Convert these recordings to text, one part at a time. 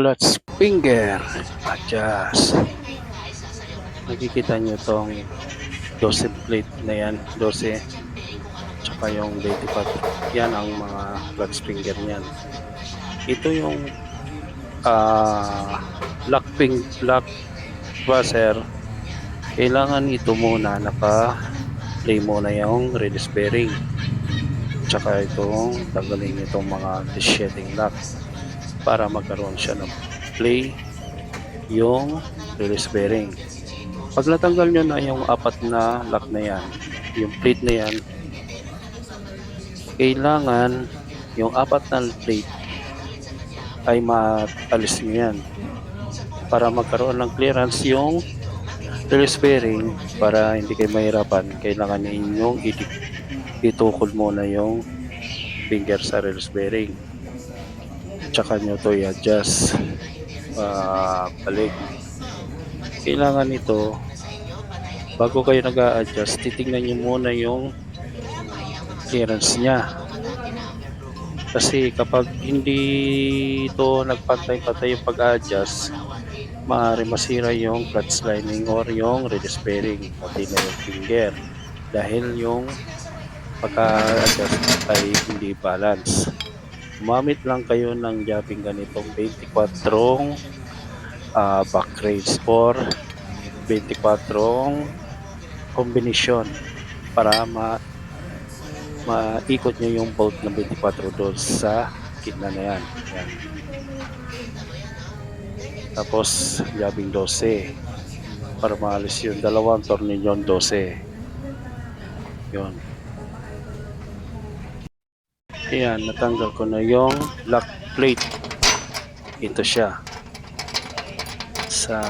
clutch finger adjust nakikita nyo tong 12 plate na yan 12 tsaka yung 24 yan ang mga clutch finger niyan. Ito yung ah lock ping lock washer kailangan ito muna naka play muna yung release bearing. Tsaka itong tanggalin itong mga shedding lock para magkaroon siya ng play yung release bearing. Pag natanggal nyo na yung apat na lock na yan yung plate na yan kailangan yung apat na plate ay maalis nyo yan para magkaroon ng clearance yung release bearing para hindi kayo mahirapan. Kailangan nyo inyong itik itukod muna yung finger sa release bearing tsaka nyo to i-adjust. Uh, balik. Kailangan ito bago kayo nag adjust titignan nyo muna yung clearance nya kasi kapag hindi ito nagpantay-pantay yung pag-adjust maaari masira yung clutch lining or yung release bearing pati na yung finger. Dahil yung pagka-adjust ay hindi balance gumamit lang kayo ng jabbing ganitong 24 uh, back range or 24 kombinasyon para ma maikot nyo yung bolt ng 24 doon sa gitna na yan. yan. Tapos jabbing 12 para maalis yung dalawang tornilyon 12. Yun. Ayan, natanggal ko na yung lock plate. Ito siya. Sa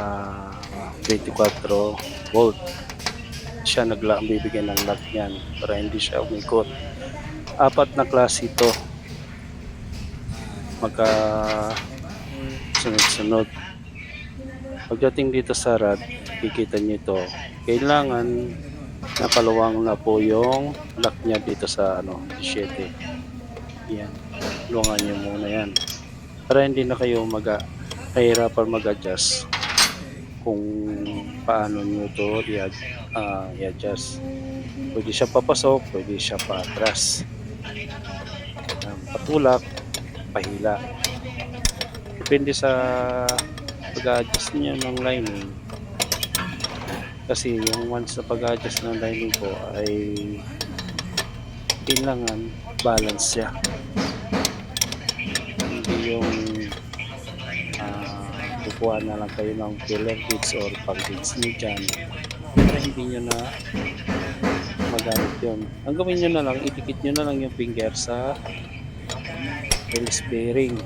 24 volt. Siya nagla bibigyan ng lock niyan para hindi siya umikot. Apat na klase ito. Magka sunod-sunod. Pagdating dito sa rad, kikita niyo ito. Kailangan nakaluwang na po yung lock niya dito sa ano, 17. Yan. Luwangan nyo muna yan. Para hindi na kayo mag kahirapan mag-adjust kung paano nyo to ah, i-adjust. Pwede siya papasok, pwede siya paatras. Um, patulak, pahila. Depende sa pag-adjust niyo ng lining. Kasi yung once na pag-adjust ng lining ko ay kailangan balance siya yung kukuha na lang kayo ng filler bits or pag bits nyo dyan. Para hindi nyo na magamit yun. Ang gawin nyo na lang itikit nyo na lang yung finger sa release bearing.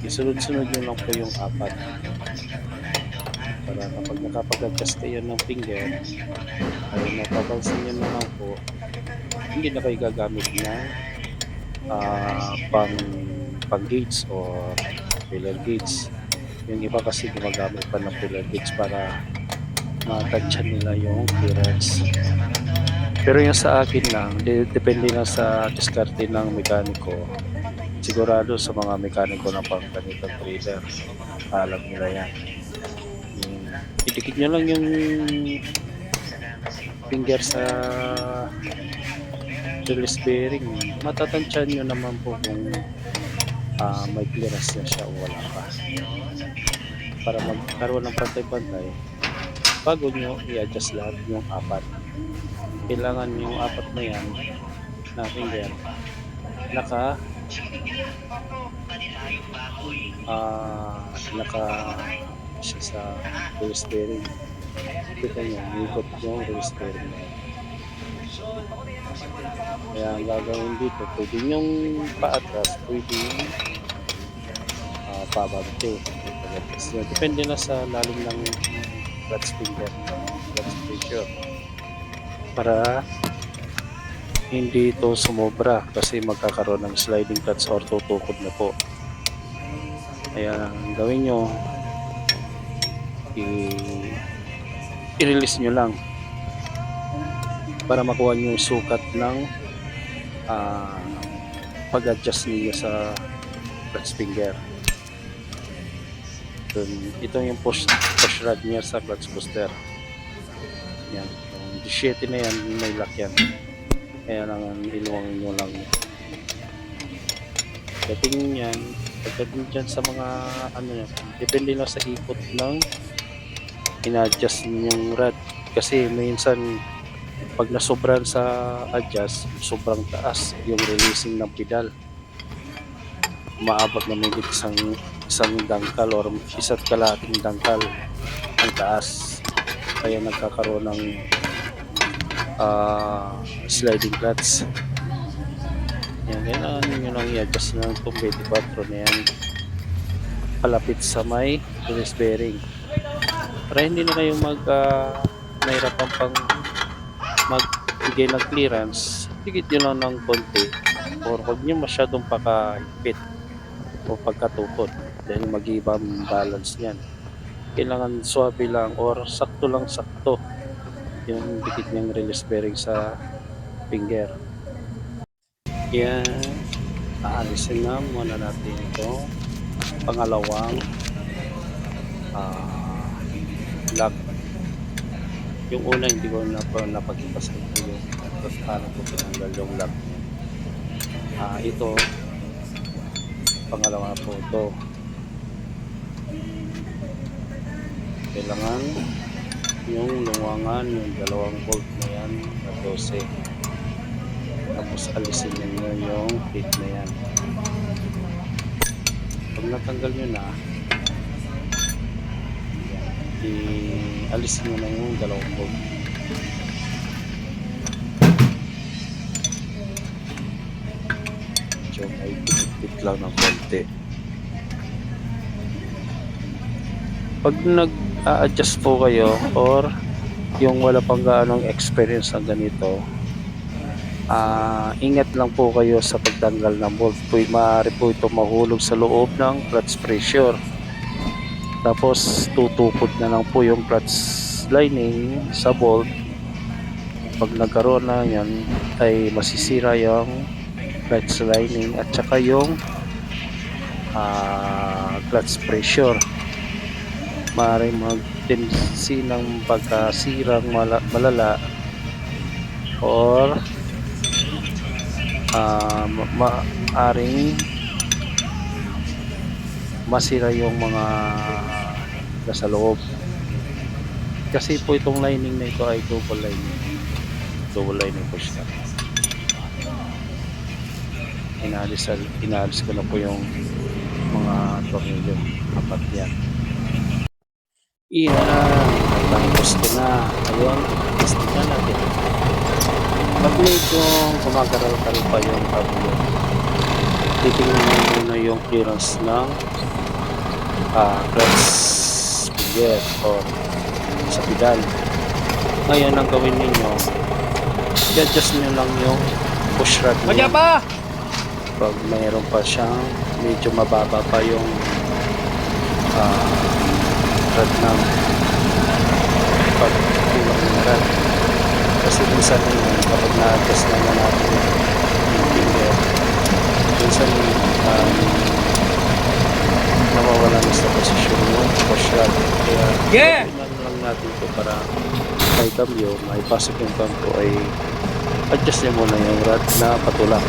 Isunod-sunod nyo lang po yung apat. Para kapag nakapag-adjust kayo ng finger ay napapansin nyo na lang po hindi na kayo gagamit ng ah, pang pang gates o filler gates. Yung iba kasi gumagamit pa ng filler gates para matansyan nila yung clearance. Pero yung sa akin lang de- depende lang sa diskarte ng mekaniko. Sigurado sa mga mekaniko na pang ganitong trailer alam nila yan. Yung, idikit nyo lang yung finger sa release bearing matatansyan nyo naman po kung ah, may clearance na siya o wala pa. Para magkaroon ng pantay-pantay. Bago nyo i-adjust lahat yung apat. Kailangan yung apat na yan na finger naka ah naka siya sa release bearing kita nyo ikot yung release bearing na kaya ang gagawin dito, pwede yung paatras, pwede yung uh, pabante. So, depende na sa lalim ng clutch finger, clutch pressure. Para hindi ito sumobra kasi magkakaroon ng sliding clutch or tutukod na po. Kaya ang gawin nyo, i-release nyo lang para makuha nyo yung sukat ng ah, pag-adjust niyo sa clutch finger. Button. Ito yung push, push rod niya sa clutch booster. Yan. Yung 17 na yan, may lock yan. Kaya lang iluwangin nyo lang. Dating yan, pagdating dyan sa mga ano yan, depende lang sa ikot ng ina-adjust yung rod. Kasi minsan pag nasobran sa adjust, sobrang taas yung releasing ng pedal. Maabot na may isang isang dangkal or isa't kalating dangkal ang taas. Kaya nagkakaroon ng ah, sliding clutch. Yan, kailangan nyo lang i-adjust ng itong 24 na yan palapit sa may release bearing para hindi na kayo mag uh, nahirapan pang magbigay ng clearance higit nyo lang ng konti or huwag nyo masyadong pakahigpit o pagkatukod dahil mag-iba balance niyan. Kailangan swabe lang or sakto lang sakto yung dikit niyang release bearing sa finger. Yan. Aalisin na muna natin ito. Pangalawang ah lock. Yung una hindi ko na pa napagkita sa tapos paano ko tinanggal yung lock. Ah ito. Pangalawa po ito kailangan yung luwangan yung dalawang bolt na yan na 12 tapos alisin nyo yung plate na yan. Pag natanggal nyo na i-alisin nyo na yung dalawang bolt. Medyo may bit lang ng konti pag nag-a-adjust po kayo or yung wala pang gaanong experience ng ganito ah ingat lang po kayo sa pagtanggal ng bolt. Po maaari po ito mahulog sa loob ng clutch pressure. Tapos tutukod na lang po yung clutch lining sa bolt. Pag nagkaroon na yan ay masisira yung clutch lining at saka yung ah, clutch pressure maaaring mag-tendency ng pagkasirang mala- malala or ah, ma- maaring masira yung mga nasa loob. Kasi po itong lining na ito ay double lining. Double lining po siya. Inalis, inalis ko na po yung mga tornilyo apat yan Iyan, natapos ko na. Ayun, testing na natin. Pag medyo gumagaral-karal pa yung tablo, titingnan mo muna yung clearance ng ah, clutch speeder or sa pedal. Ngayon, ang gawin ninyo, i-adjust nyo lang yung push rod nyo. Pa! Pag mayroon pa siyang medyo mababa pa yung ah, rod ng pag kulang ng rod. Kasi minsan yun, kapag na-adjust na na natin yung finger, minsan um, nawawala na sa posisyon yung push rod. Kaya Yeah! lang natin ito para may cambio, may pasok yung cambio ay adjust niya muna yung rod na patulak.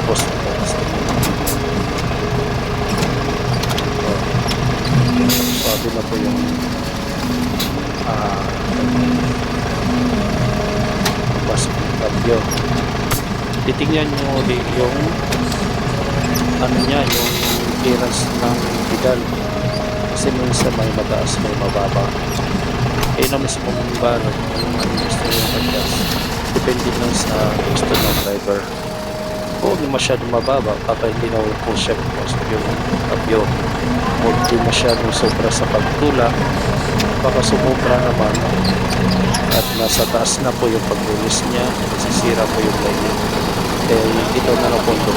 Tapos, tapos sabi na po yung ah pasok ng cambio. Titingnan nyo ulit yung ano niya, yung clearance ng pedal. Kasi minsan may mataas, may mababa. Eh na mismo mong kung ano gusto yung adjust. Depende lang sa gusto ng driver. Huwag masyadong mababa, baka hindi na po siya pumasok yung kabyo. Huwag din masyadong sobra sa pagtulak, baka sumubra naman. At nasa taas na po yung pagbulis niya, nasisira po yung lining. Kaya ito na lang po ito.